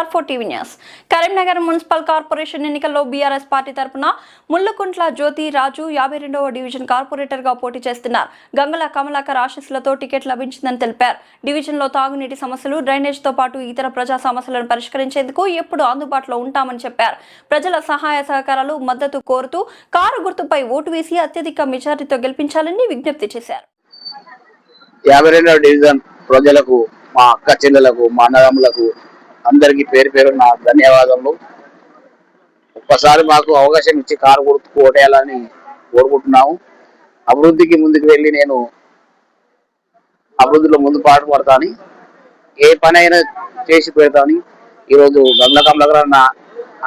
Star four TV news. Karimnagar municipal corporation ఎన్నికల్లో BRS party తరపున ముళ్ళకుంట్ల జ్యోతి రాజు యాభై రెండవ డివిజన్ కార్పొరేటర్గా పోటీ చేస్తున్నారు. గంగల కమలాకర్ ఆశీస్సులతో టికెట్ లభించిందని తెలిపారు. డివిజన్లో తాగునీటి సమస్యలు డ్రైనేజ్తో పాటు ఇతర ప్రజా సమస్యలను పరిష్కరించేందుకు ఎప్పుడు అందుబాటులో ఉంటామని చెప్పారు. ప్రజల సహాయ సహకారాలు మద్దతు కోరుతూ కారు గుర్తుపై ఓటు వేసి అత్యధిక మెజారిటీతో గెలిపించాలని విజ్ఞప్తి చేశారు. యాభై రెండవ డివిజన్ ప్రజలకు మా అక్క చెల్లెలకు మా అన్నదమ్ములకు అందరికీ పేరు పేరు నా ధన్యవాదములు. ఒక్కసారి మాకు అవకాశం ఇచ్చి కారు గుర్తుకు ఓటేయాలని కోరుకుంటున్నాము. అభివృద్ధికి ముందుకు వెళ్ళి నేను అభివృద్ధిలో ముందు పాటు పడతాను. ఏ పని అయినా చేసి పెడతాను. ఈరోజు గంగ కమలకర్ నా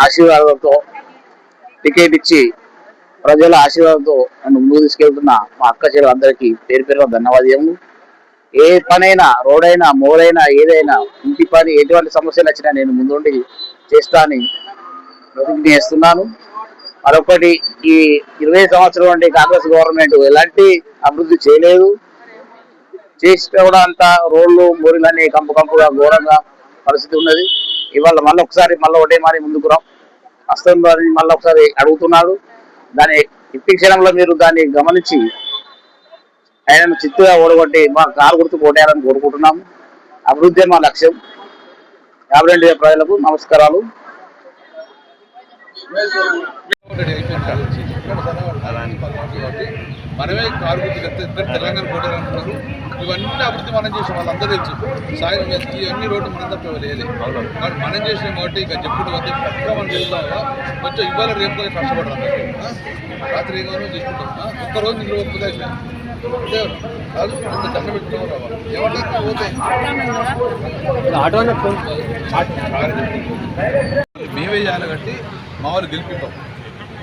ఆశీర్వాదంతో టికెట్ ఇచ్చి ప్రజల ఆశీర్వాదంతో నన్ను ముందుకు తీసుకెళ్తున్న మా అక్క చెల్లెలు అందరికీ పేరు పేరు ధన్యవాదాలు ఏ పనైనా రోడైనా మోరైనా ఏదైనా ఇంటి పని ఎటువంటి సమస్యలు వచ్చినా నేను ముందుండి చేస్తానని ప్రతిజ్ఞ చేస్తున్నాను. మరొకటి ఈ ఇరవై సంవత్సరం నుండి కాంగ్రెస్ గవర్నమెంట్ ఎలాంటి అభివృద్ధి చేయలేదు. చేసిన కూడా అంత రోడ్లు మోరీలన్నీ కంపు కంపుగా ఘోరంగా పరిస్థితి ఉన్నది. ఇవాళ మళ్ళీ ఒకసారి మళ్ళీ ఒకటే మారి ముందుకు రాం. వస్తుంది మళ్ళీ ఒకసారి అడుగుతున్నాడు. దాని ఇప్పటి క్షణంలో మీరు దాన్ని గమనించి ఆయనను చిత్తుగా ఓడగొట్టి మా కారు గుర్తు కొట్టేయాలని కోరుకుంటున్నాము. అభివృద్ధి మా లక్ష్యం. యాభై రెండు వేల ప్రజలకు నమస్కారాలు. మనమే కారు గుర్తు చెప్తే ఇద్దరు తెలంగాణ పోటీలు అంటున్నారు ఇవన్నీ అభివృద్ధి మనం చేసాం వాళ్ళందరూ తెలుసు. సాయం ఇవన్నీ రోడ్డు మనం తప్ప లేదు కాబట్టి మనం చేసిన కాబట్టి ఇక చెప్పుడు వద్ద. పక్క మనం చేస్తాం కొంచెం ఇవాళ రేపు కష్టపడతాం? రాత్రి ఏం కావాలో చేసుకుంటాం. ఆ? ఒక్క మేమే చేయాలి కాబట్టి మా వాళ్ళు గెలిపిస్తాం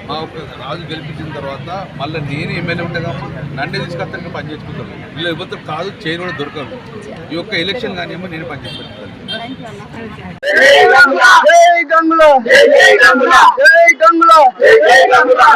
మా రాజు గెలిపించిన తర్వాత మళ్ళీ నేను ఎమ్మెల్యే ఉంటే కాబట్టి నన్నే తీసుకొస్తాను పని చేసుకుంటాను వీళ్ళు కాదు చేయని కూడా దొరకదు. ఈ యొక్క ఎలక్షన్ కానీ ఏమో నేను పని చేసుకుంటాను.